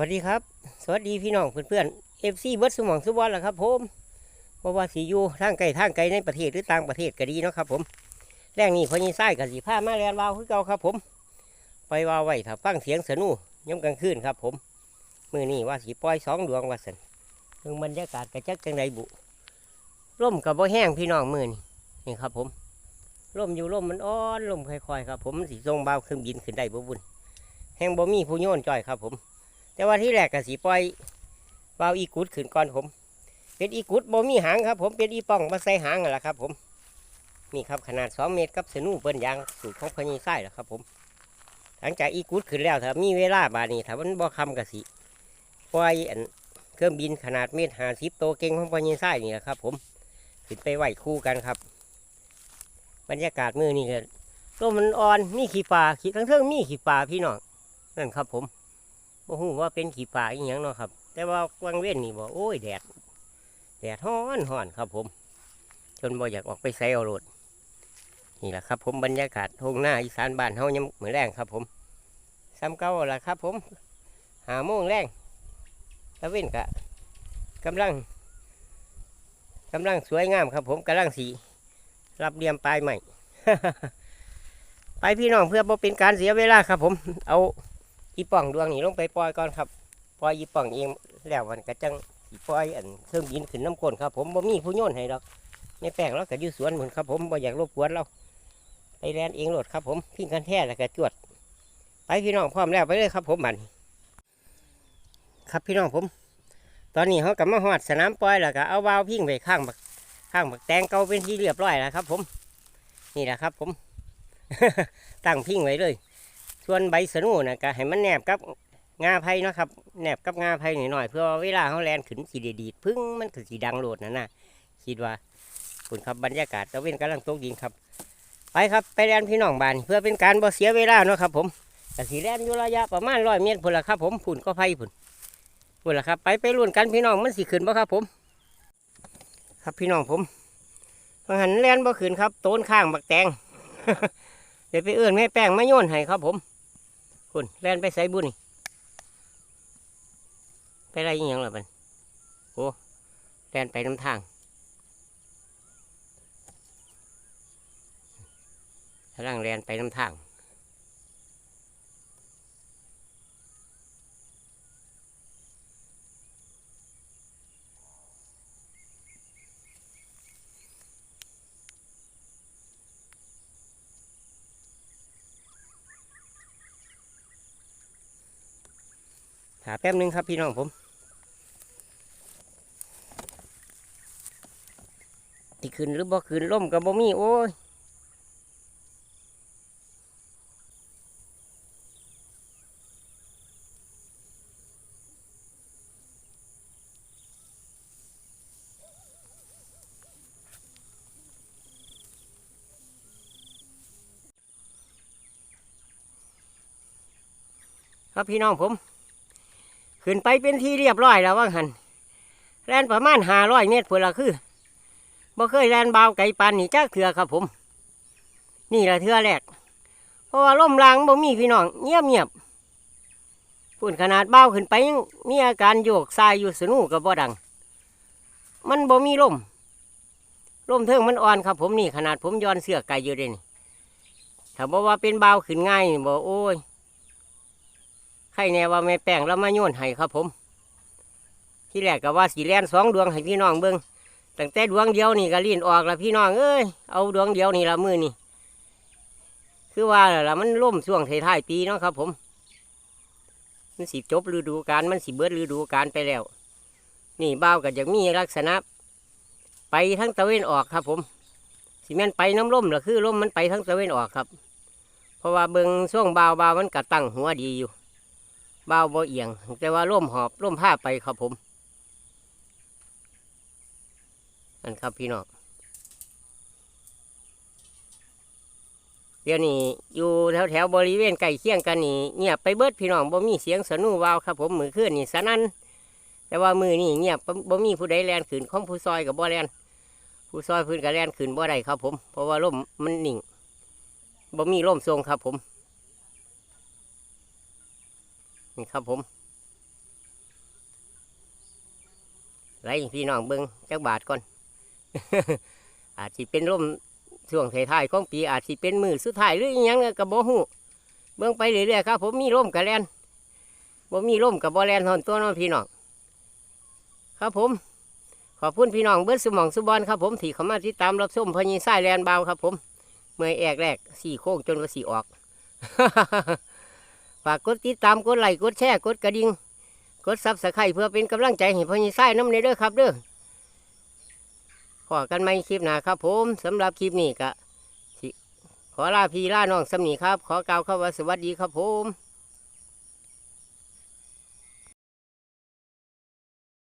วัสดีครับ สวัสดีพี่น้องเพื่อนๆเอฟซีเบิร์ดสมองสุบอลล่ะครับผมเพราะว่าสีอยู่ทางไกลทางไกลในประเทศหรือต่างประเทศก็ดีเนาะครับผมแรงนี้พอยีไส้กับสีผ้ามาแลนวาวคือเก่าครับผม ไปวาวไว้ถ้าฟังเสียงสนุย่ำกลางคืนครับผมมือนี้ว่าสีปล่อยสองดวงว่าสันเพิ่งบรรยากาศกระจักจังไดบุร่มกับบ่แห้งพี่น้องมือนี่นี่ครับผมร่มอยู่ร่มมันอ่อนร่มค่อยๆครับ ผมสีทรงเบาเครื่องบินขึ้นได้บ่บุญแห้งบ่มีผู้โยนจ่อยครับผม แต่ว่าที่แรกก็สีปล่อยวาอีกุดขึ้นก่อนผม เป็นอีกุดบ่มีหางครับผมเป็นอีป่องมาใส่หางนั่นแหละครับผมนี่ครับขนาดสองเมตรกับสนูเปิ้นยางสูตรของพญีไส้แหละครับผมหลังจากอีกุดขึ้นแล้วถ้ามีเวลาบานี้ถ้ามันบ่คำกะสิปล่อยอันเครื่องบินขนาดเมตรห้าสิบโตวเก่งของพญีไส้นี่แหละครับ ผมขึ้นไปไหวคู่กันครับ บรรยากาศมือนี่ก็ลมมันอ่อนมีขี้ปลาขี้ทั้งเทิงมีขี้ปลาพี่น้องนั่นครับผม บ่ฮู้ว่าเป็นขี้ป่าอีหยังเนาะครับ แต่ว่ากวางเว้นนี่บ่โอ้ยแดดแดดฮ้อนฮ้อนครับผม จนบ่อยากออกไปไซเอารถนี่แหละครับผมบรรยากาศทงหน้าอีสานบ้านเฮายังเหมือนแรงครับผมซ้ำเก่าล่ะครับผมหาโมงแรงตะเว้นกะกำลังกำลังสวยงามครับ ผมกำลังสีรับเรียมปลายใหม่ ไปพี่น้องเพื่อบ่เป็นการเสียเวลาครับผมเอา อีป่องดวงนี้ลงไปปล่อยก่อนครับปล่อยอีป่องเองแล้วมันก็จังสิปล่อยอันเครื่องบินขึ้นน้ำก้นครับ ผมบ่มีผู้โยนให้ดอกในแป้งเราก็อยู่สวนเหมือนครับ ผมบ่อยากรบกวนเราไปแลนเองโหลดครับ ผมพิ้งกันแท้แล้วก็จวด ไปพี่น้องพร้อมแล้วไปเลยครับ ผมบันครับพี่น้องผม ตอนนี้เขากำมาหอดสนามปล่อยแล้วก็เอาวาวพิ้งไปข้างบักข้างบักแตงเกาเป็นที่เรียบร้อยแล้วครับ ผม นี่แหละครับ ผมตั้งพิ้งไว้เลย ส่วนใบสนูนะก็ให้มันแนบกับงาไผ่นะครับแนบกับงาไผ่หน่อยๆเพื่อเวลาเขาแลนขึ้นสีดีดๆพึ่งมันก็สีดังโหลดนั่นะคิดว่าคุณครับบรรยากาศตะเวนกำลังตกดินครับ ไปครับไปแลนพี่น้องบานเพื่อเป็นการบ่เสียเวลาเนาะครับ ผมแต่สีแลนอยู่ระยะประมาณร้อยเมตรพุ่นละครับ ผมพุ่นก็ไผ่พุ่นพุ่นละครับไปไปลุ้นกันพี่น้องมันสีขึ้นบ่ครับ ผม ครับพี่น้องผมบางหันแลนบ่ขึ้นครับโต้นข้างบักแตงเดี๋ยวไปเอื้อนแม่แป้งไมาโยนให้ครับผม คุณแล่นไปใส่บุญนี่ไปไรอหยังล่ะบันโอ้แล่นไปน้ำทางกำลังแล่นไปน้ำทาง หาแป๊บนึงครับพี่น้องผมที่ขึ้นหรือบ่ขึ้นล่มกับบ่มีโอ้ยครับพี่น้องผม ขึ้นไปเป็นที่เรียบร้อยแล้วว่างหันแลนประมาณห้าร้อยเมตรเพื่อละคือบ่เคยแลนเบาไก่ปานนี่จ้าเถื่อครับผม นี่ละเถื่อแรกเพราะว่าล่มรางบ่มีพี่น้องเงียบเงียบปุ่นขนาดเบาขึ้นไปยังมีอาการโยกทรายอยู่สนูกับบ่ดัง มันบ่มีลมลมเทิงมันอ่อนครับผมนี่ขนาดผมย้อนเสื้อไก่อยู่เดนี่ถ้าบอกว่าเป็นเบาขึ้นง่ายบ่โอ้ย ใครแน่ว่าแม่แป้งแล้วมาโยนให้ครับผม ที่แรกก็ว่าสีแลนสองดวงให้พี่น้องเบิ้งตั้งแต่ดวงเดียวนี่ก็ลีนออกแล้วพี่น้องเอ้ยเอาดวงเดียวนี่ละมือนี่คือว่าละมันล่มช่วงท้ายๆปีเนาะครับ ผม มันสิจบฤดูกาลมันสิเบิดฤดูกาลไปแล้ว นี่บ้าวก็จะมีลักษณะ ไปทั้งตะเวนออกครับ ผมสิแม่นไปน้ำล่มหรือคือล่มมันไปทั้งตะเวนออกครับ เพราะว่าเบิงช่วงบ่าวบ่าวมันกระตั้งหัวดีอยู่ เบาบ่เอียง แต่ว่าร่มหอบร่มผ้าไปครับผมนั่นครับพี่น้องเดี๋ยวนี้อยู่แถวแถวๆบริเวณใกล้เคียงกันนี่เงียบไปเบิดพี่น้องบ่มีเสียงสนูวาวครับผมมือขึ้นนี่สนั่นแต่ว่ามือนี่เงียบบ่บ่มีผู้ใดแลนขืนของผู้ซอยกับบ่แลนผู้ซอยพื้นกับแลนขืนบ่ได้ครับผมเพราะว่าร่มมันนิ่งบ่มีร่มทรงครับผม นี่ครับผมไรพี่น้องเบิ้งจักบาทก่อน อาจสิเป็นร่มช่วงท้ายๆของปีอาจสิเป็นมือสุดท้ายหรืออิหยังก็บ่ฮู้เบิ้งไปเรื่อยๆครับ ผมมีร่มกับแลนบ่มีร่มกับบ่แลนทอนตัวน้องพี่น้องครับผม ขอบคุณพี่น้องเบิร์ดสมองสุบอลครับผมที่เข้ามาติดตามรับชมพญิสายแลนเบาครับ ผม เมื่อแอกแรกสี่โค้งจนก็สี่ออก ฝากกดติดตามกดไลค์กดแชร์กดกระดิ่งกดซับสไครต์เพื่อเป็นกำลังใจให้พญิสายน้ำในเด้อครับเด้อขอกันไหมคลิปหนาครับผมสำหรับคลิปนี้ก็ขอลาพี่ลาน้องสำนีครับ ขอกล่าวคำว่าสวัสดีครับผม